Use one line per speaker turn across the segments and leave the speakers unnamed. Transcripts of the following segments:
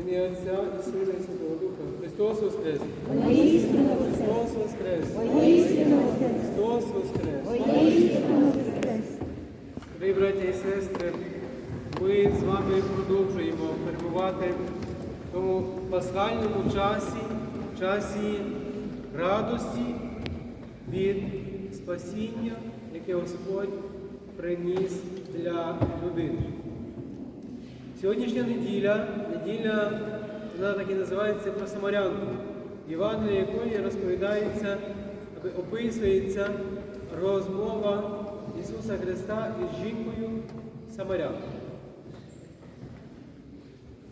Ім'я Отця і Сина і Святого Духа. Христос Воскрес! Христос Воскрес! Христос воскрес! Дорогі браті і сестри, ми з вами продовжуємо перебувати в тому пасхальному часі, часі радості від спасіння, яке Господь приніс для людини. Сьогоднішня неділя, неділя, вона так і називається про Самарянку, Євангелія якої розповідається, описується розмова Ісуса Христа із жінкою Самарянкою.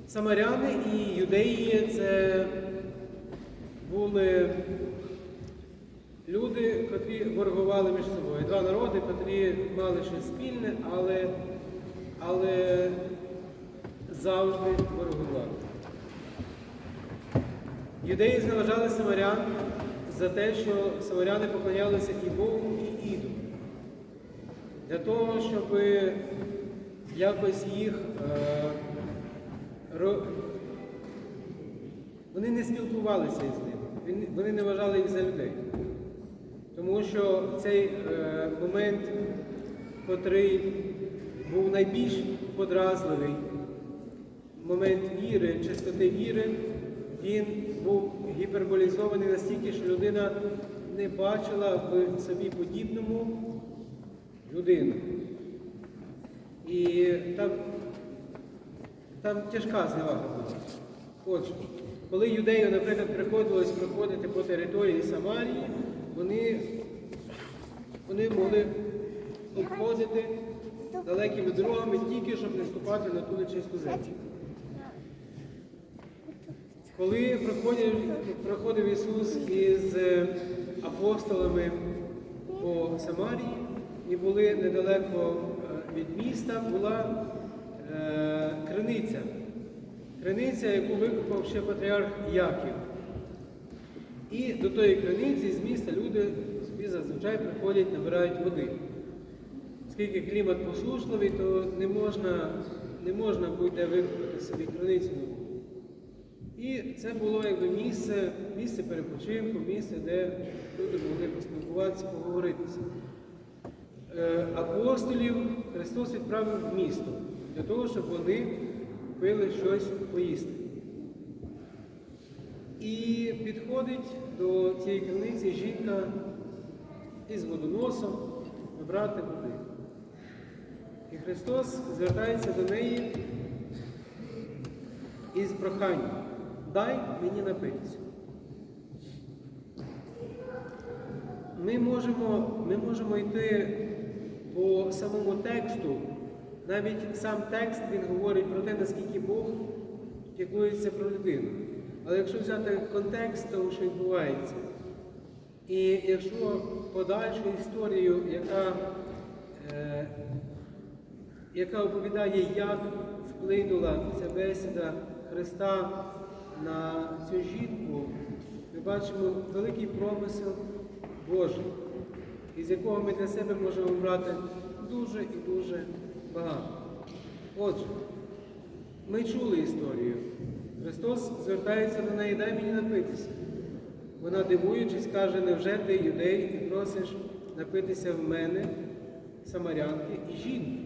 Самаряни і юдеї це були люди, котрі ворогували між собою. Два народи, котрі мали щось спільне, але, але завжди ворогували. Юдеї зневажали самарян за те, що самаряни поклонялися і Богу, і іду. Для того, щоб якось їх е, вони не спілкувалися з ними, вони не вважали їх за людей. Тому що цей е, момент, котрий був найбільш подразливий, момент віри, чистоти віри, він був гіперболізований настільки, що людина не бачила в собі подібному людину. І там, там тяжка зневага була. Отже, коли юдею, наприклад, приходилось проходити по території Самарії, вони, вони могли обходити далекими дорогами тільки, щоб не ступати на ту нечисту землю. Коли проходив, проходив Ісус із е, апостолами по Самарії і були недалеко е, від міста, була е, криниця. Криниця, яку викопав ще патріарх Яків. І до тої криниці з міста люди собі зазвичай приходять, набирають води. Оскільки клімат посушливий, то не можна, не можна буде викопати собі криницю. І це було якби місце, місце перепочинку, місце, де люди могли поспілкуватися, поговоритися. Е, Апостолів Христос відправив в місто для того, щоб вони купили щось поїсти. І підходить до цієї криниці жінка із водоносом набрати води. І Христос звертається до неї із проханням. Дай мені напитися. Ми можемо, ми можемо йти по самому тексту. Навіть сам текст він говорить про те, наскільки Бог піклується про людину. Але якщо взяти контекст того, що відбувається, і якщо подальшу історію, яка, е, яка оповідає, як вплинула ця бесіда Христа на цю жінку, ми бачимо великий промисел Божий, із якого ми для себе можемо брати дуже і дуже багато. Отже, ми чули історію. Христос звертається до неї, дай мені напитися. Вона, дивуючись, каже, невже ти юдей і просиш напитися в мене, самарянки і жінки?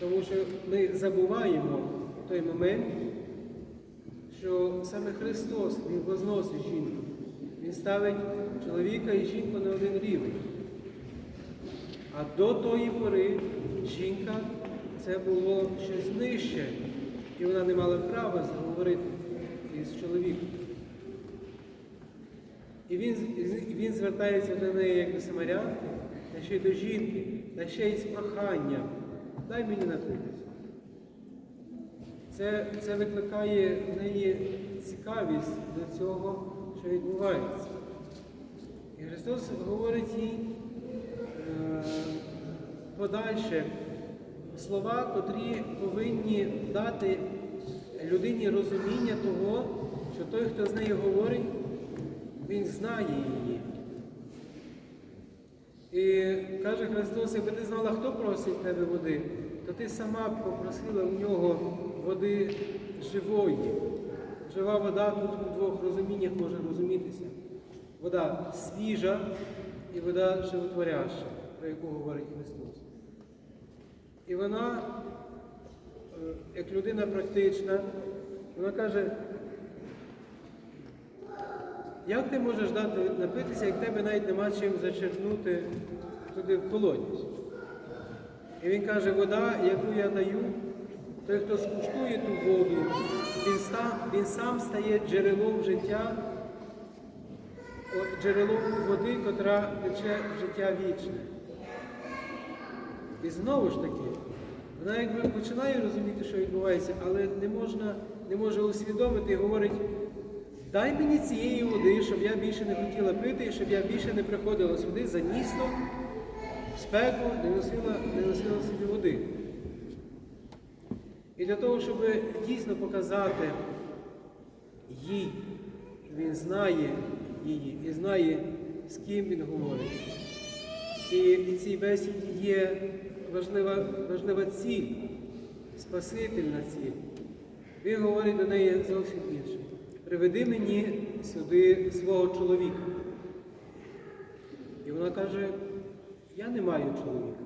Тому що ми забуваємо той момент, що саме Христос Він возносить жінку. Він ставить чоловіка і жінку на один рівень. А до тої пори жінка це було щось нижче, і вона не мала права заговорити із чоловіком. І він, він звертається до неї як до самарянки, та ще й до жінки, та ще й з проханням. Дай мені напитися. Це, це викликає в неї цікавість до цього, що відбувається. І Христос говорить їй е, подальше слова, котрі повинні дати людині розуміння того, що той, хто з нею говорить, він знає її. І каже Христос, якби ти знала, хто просить тебе води, то ти сама попросила у нього води живої. Жива вода тут у двох розуміннях може розумітися. Вода свіжа і вода животворяща, про яку говорить Христос. І вона, е, як людина практична, вона каже, як ти можеш дати напитися, як тебе навіть нема чим зачерпнути туди в колодязь? І він каже, вода, яку я даю, той, хто скуштує ту воду, він сам, він сам стає джерелом життя, джерелом води, котра тече в життя вічне. І знову ж таки, вона якби починає розуміти, що відбувається, але не можна, не може усвідомити і говорить, дай мені цієї води, щоб я більше не хотіла пити, і щоб я більше не приходила сюди за містом, в спеку, не носила, не носила собі води. І для того, щоб дійсно показати їй, він знає її і знає, з ким він говорить. І в цій бесіді є важлива, важлива ціль, спасительна ціль. Він говорить до неї зовсім інше. Приведи мені сюди свого чоловіка. І вона каже, я не маю чоловіка.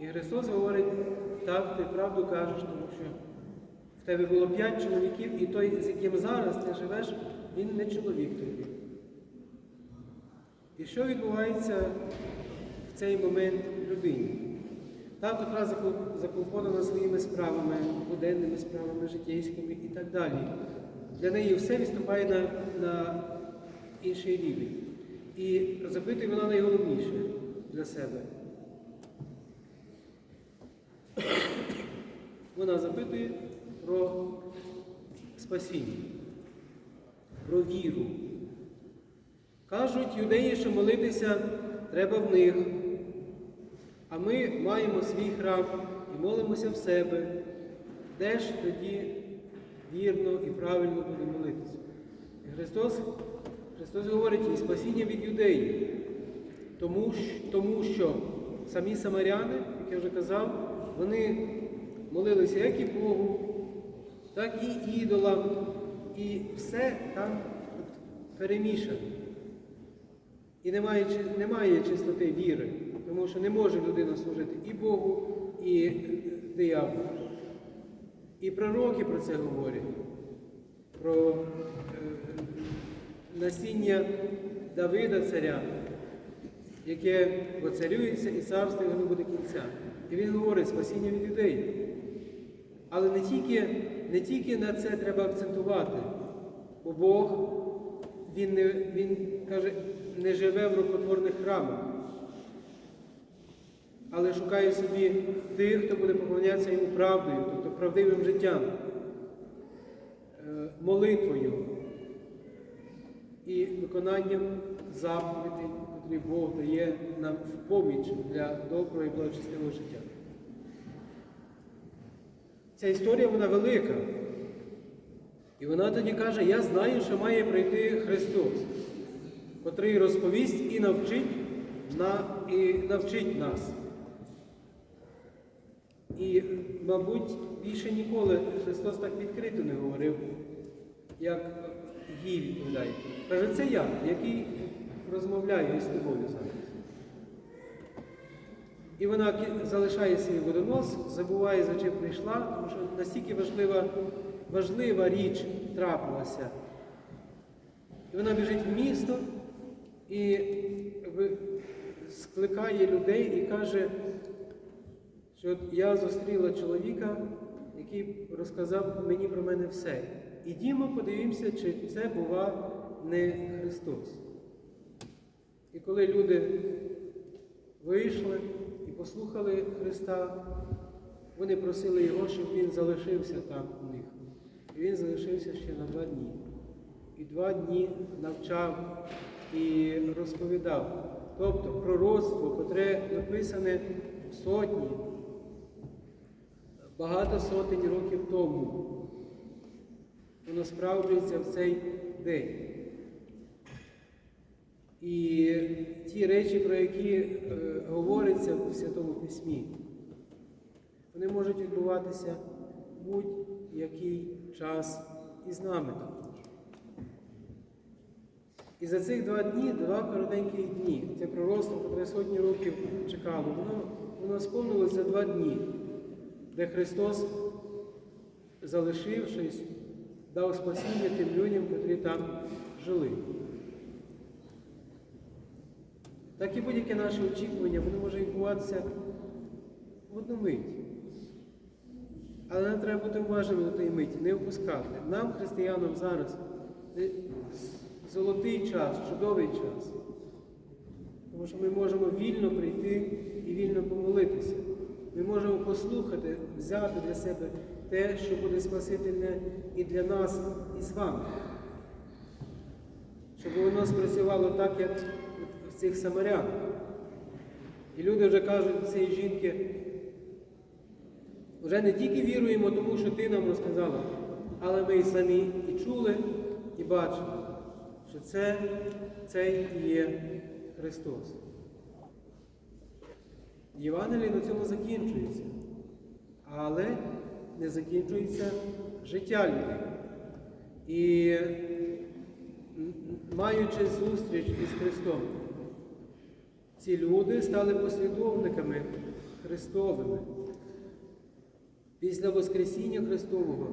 І Христос говорить, так, ти правду кажеш, тому що в тебе було п'ять чоловіків, і той, з яким зараз ти живеш, він не чоловік тобі. І що відбувається в цей момент людині? Та, котра заклоп- заклопотана своїми справами, буденними справами, житейськими і так далі. Для неї все відступає на, на інший рівень. І запитує вона найголовніше для себе. Вона запитує про спасіння, про віру. Кажуть юдеї, що молитися треба в них. А ми маємо свій храм і молимося в себе. Де ж тоді вірно і правильно буде молитися? І Христос, Христос говорить і спасіння від юдеїв, тому, тому що самі самаряни, як я вже казав, вони молилися як і Богу, так і ідолам, і все там перемішано. І немає, немає чистоти віри, тому що не може людина служити і Богу, і дияволу. І пророки про це говорять, про е, насіння Давида царя, яке оцарюється і царство його не буде кінця. І він говорить спасіння від людей. Але не тільки, не тільки на це треба акцентувати, бо Бог він, не, він каже, не живе в рукотворних храмах, але шукає собі тих, хто буде поклонятися йому правдою, тобто правдивим життям, е, молитвою і виконанням заповідей, котрі Бог дає нам в поміч для доброго і благочестивого життя. Ця історія вона велика. І вона тоді каже, я знаю, що має прийти Христос, котрий розповість і навчить, на, і навчить нас. І, мабуть, більше ніколи Христос так відкрито не говорив, як їй відповідає. Каже, це я, який розмовляю із тобою зараз. І вона залишає свій водонос, забуває, за чим прийшла, тому що настільки важлива, важлива річ трапилася. І вона біжить в місто і скликає людей і каже, що я зустріла чоловіка, який розказав мені про мене все. Ідімо, подивимося, чи це бува не Христос. І коли люди вийшли послухали Христа, вони просили Його, щоб Він залишився там у них. І він залишився ще на два дні. І два дні навчав і розповідав. Тобто пророцтво, котре написане сотні, багато сотень років тому, воно справджується в цей день. І ті речі, про які е, говориться в Святому Письмі, вони можуть відбуватися будь-який час і з нами також. І за цих два дні, два коротенькі дні, це пророцтво, котре сотні років чекало, воно, воно сповнилось за два дні, де Христос, залишившись, дав спасіння тим людям, котрі там жили. Так і будь-яке наше очікування, воно може відбуватися в одну мить. Але нам треба бути уважними до тієї миті, не впускати. Нам, християнам, зараз е, золотий час, чудовий час. Тому що ми можемо вільно прийти і вільно помолитися. Ми можемо послухати, взяти для себе те, що буде спасительне і для нас, і з вами. Щоб воно спрацювало так, як цих самарян. І люди вже кажуть цієї жінки, вже не тільки віруємо, тому що ти нам розказала, але ми і самі і чули, і бачили, що це, цей і є Христос. Євангеліє на цьому закінчується, але не закінчується життя людей. І маючи зустріч із Христом, ці люди стали послідовниками Христовими. Після Воскресіння Христового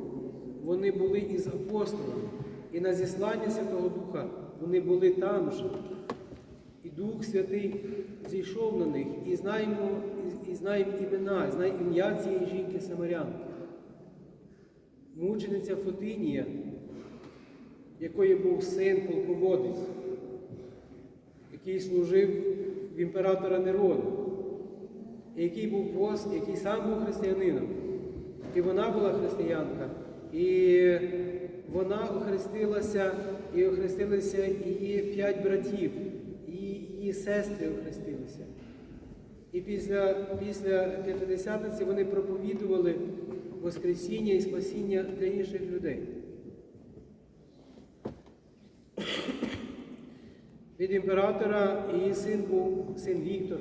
вони були із апостолами, і на зіслання Святого Духа вони були там же. І Дух Святий зійшов на них, і знаємо, і, знаємо імена, знаємо ім'я цієї жінки Самарянки. Мучениця Фотинія, якої був син полководець, який служив в імператора Нерона, який був пост, який сам був християнином. І вона була християнка, і вона охрестилася, і охрестилися її п'ять братів, і її сестри охрестилися. І після, після П'ятидесятниці вони проповідували Воскресіння і спасіння для інших людей. Від імператора її син був син Віктор,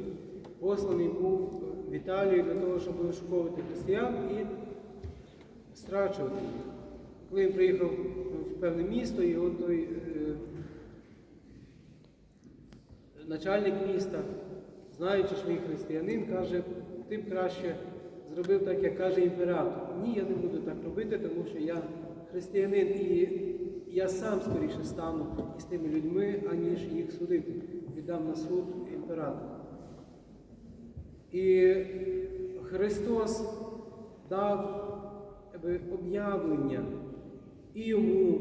посланий був в Італію для того, щоб вишуковувати християн і страчувати їх. Коли він приїхав в певне місто, його той е, начальник міста, знаючи, що він християнин, каже, ти б краще зробив так, як каже імператор. Ні, я не буду так робити, тому що я християнин і я сам скоріше стану із тими людьми, аніж їх судити. Віддам на суд імператора. І Христос дав об'явлення і йому,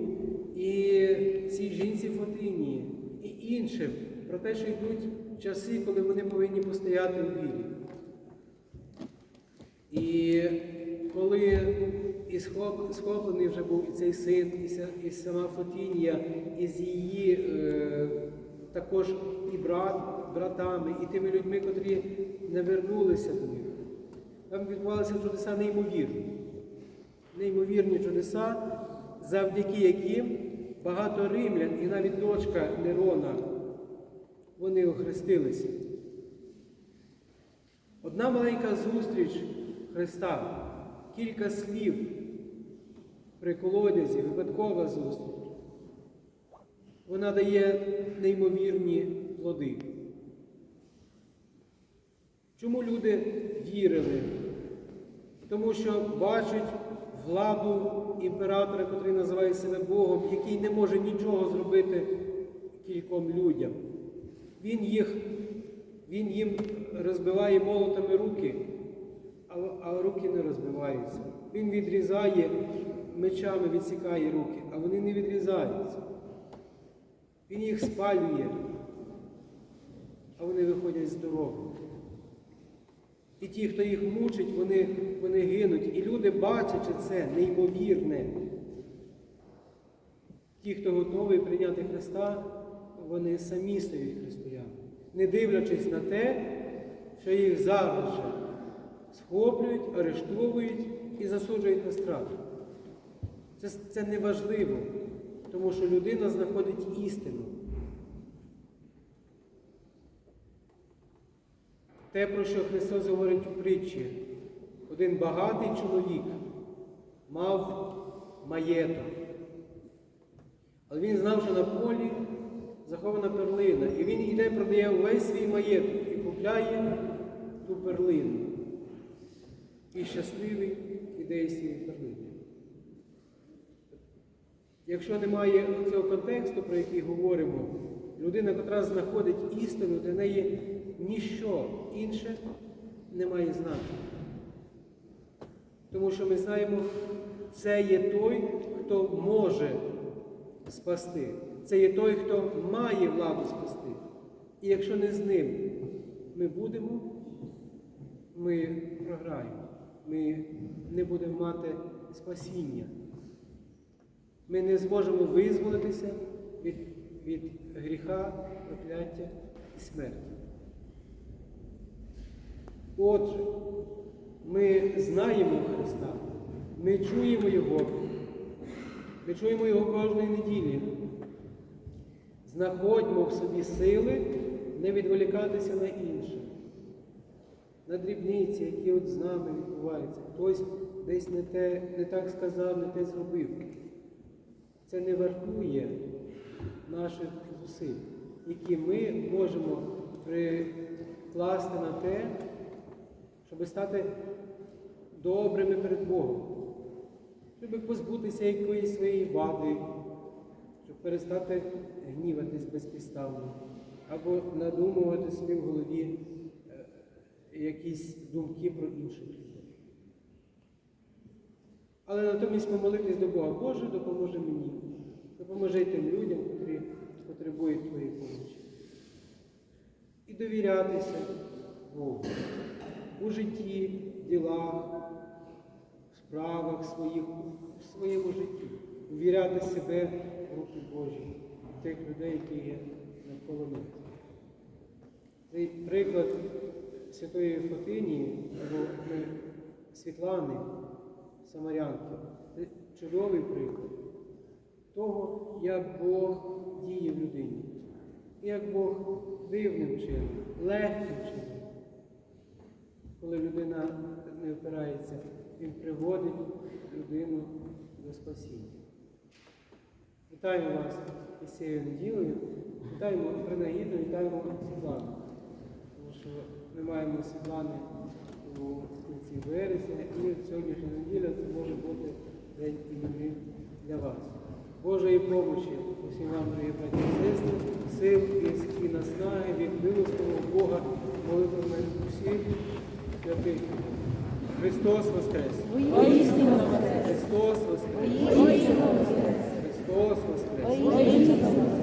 і цій жінці Фотинії, і іншим про те, що йдуть часи, коли вони повинні постояти у вірі. І коли і схоплений вже був і цей син, і, сама Фотінія, і з її е, також і брат, братами, і тими людьми, котрі не вернулися до них. Там відбувалися чудеса неймовірні. Неймовірні чудеса, завдяки яким багато римлян і навіть дочка Нерона, вони охрестилися. Одна маленька зустріч Христа, кілька слів при колодязі, випадкова зустріч. Вона дає неймовірні плоди. Чому люди вірили? Тому що бачать владу імператора, який називає себе Богом, який не може нічого зробити кільком людям. Він їх, він їм розбиває молотами руки, а, руки не розбиваються. Він відрізає мечами, відсікає руки, а вони не відрізаються. Він їх спалює, а вони виходять здоровими. І ті, хто їх мучить, вони, вони гинуть. І люди, бачачи це неймовірне. Ті, хто готовий прийняти Христа, вони самі стають християни, не дивлячись на те, що їх зараз же схоплюють, арештовують і засуджують на страту. Це, це не важливо, тому що людина знаходить істину. Те, про що Христос говорить у притчі, один багатий чоловік мав маєток. Але він знав, що на полі захована перлина. І він іде продає увесь свій маєток і купляє ту перлину. І щасливий іде із цієї перлини. Якщо немає цього контексту, про який говоримо, людина, яка знаходить істину, для неї ніщо інше не має значення. Тому що ми знаємо, це є той, хто може спасти. Це є той, хто має владу спасти. І якщо не з ним ми будемо, ми програємо. Ми не будемо мати спасіння. Ми не зможемо визволитися від, від гріха, прокляття і смерті. Отже, ми знаємо Христа, ми чуємо Його, ми чуємо Його кожної неділі. Знаходьмо в собі сили не відволікатися на інше, на дрібниці, які от з нами відбуваються. Хтось десь не, те, не так сказав, не те зробив. Це не вартує наших зусиль, які ми можемо прикласти на те, щоб стати добрими перед Богом, щоб позбутися якоїсь своєї вади, щоб перестати гніватись безпідставно, або надумувати собі в голові е, якісь думки про інших людей. Але натомість помолитись до Бога, Боже, допоможи мені, допоможи тим людям, які потребують Твоєї помочі. І довірятися Богу у житті, ділах, справах своїх, у своєму житті, увіряти себе в руки Божі, тих людей, які є навколо них. Цей приклад Святої Фотинії, або Світлани, Самарянки, це чудовий приклад того, як Бог діє в людині, і як Бог дивним чином, легким чином коли людина не опирається, він приводить людину до спасіння. Вітаємо вас із цією неділею, вітаємо принагідно, вітаємо Світлану. Тому що ми маємо Світлани у кінці вересня, і сьогоднішня неділя це може бути день іменин для вас. Божої помочі усім вам, дорогі браті і сестри, сил і наснаги від милостивого Бога, молитвами усіх святих. Христос Воскрес!
Христос Воскрес! Христос Воскрес! Христос Воскрес!